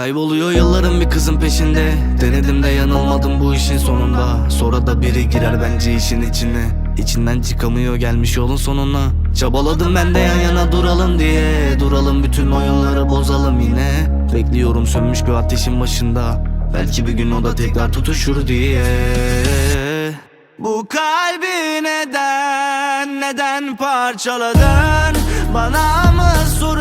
Kayboluyor yılların bir kızın peşinde. Denedim de yanılmadım bu işin sonunda. Sonra da biri girer bence işin içine. İçinden çıkamıyor gelmiş yolun sonuna. Çabaladım ben de yan yana duralım diye. Duralım bütün oyunları bozalım yine. Bekliyorum sönmüş bir ateşin başında. Belki bir gün o da tekrar tutuşur diye. Bu kalbi neden, neden parçaladın? Bana mı soruyorsun?